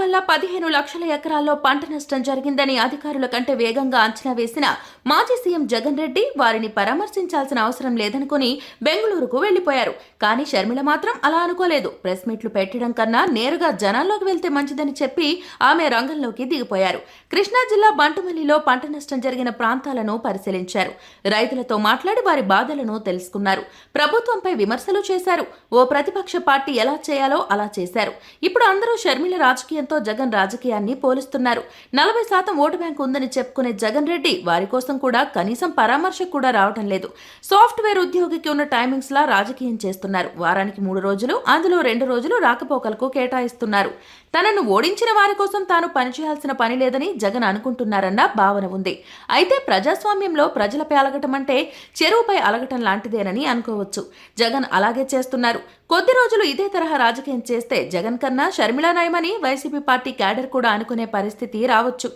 వల్ల పదిహేను లక్షల ఎకరాల్లో పంట నష్టం జరిగిందని అధికారుల కంటే వేగంగా అంచనా వేసిన మాజీ సీఎం జగన్ రెడ్డి వారిని పరామర్శించాల్సిన అవసరం లేదనుకుని బెంగళూరుకు వెళ్ళిపోయారు కానీ షర్మిల మాత్రం అలా అనుకోలేదు. ప్రెస్ మీట్లు పెట్టడం కన్నా నేరుగా జనాల్లోకి వెళ్తే మంచిదని చెప్పి ఆమె రంగంలోకి దిగిపోయారు. కృష్ణా జిల్లా బంటుమల్లిలో పంట నష్టం జరిగిన ప్రాంతాలను పరిశీలించారు. రైతులతో మాట్లాడి వారి బాధలను తెలుసుకున్నారు. ప్రభుత్వంపై విమర్శలు చేశారు. ఓ ప్రతిపక్ష పార్టీ ఎలా చేయాలో అలా చేశారు. ఇప్పుడు అందరూ షర్మిల రాజకీయ రాజకీయంతో జగన్ రాజకీయాన్ని పోలుస్తున్నారు. నలభై శాతం ఓటు బ్యాంకు ఉందని చెప్పుకునే జగన్ రెడ్డి వారి కోసం కూడా కనీసం పరామర్శకు కూడా రావటం లేదు. సాఫ్ట్వేర్ ఉద్యోగికి ఉన్న టైమింగ్స్ లా రాజకీయం చేస్తున్నారు. వారానికి మూడు రోజులు అందులో రెండు రోజులు రాకపోకలకు కేటాయిస్తున్నారు. తనను ఓడించిన వారి కోసం తాను పనిచేయాల్సిన పని లేదని జగన్ అనుకుంటున్నారన్న భావన ఉంది. అయితే ప్రజాస్వామ్యంలో ప్రజలపై అలగటం అంటే చెరువుపై అలగటం లాంటిదేనని అనుకోవచ్చు. జగన్ అలాగే చేస్తున్నారు. కొద్ది రోజులు ఇదే తరహా రాజకీయం చేస్తే జగన్ కన్నా షర్మిళా నయమని వైసీపీ పార్టీ క్యాడర్ కూడా అనుకునే పరిస్థితి రావచ్చు.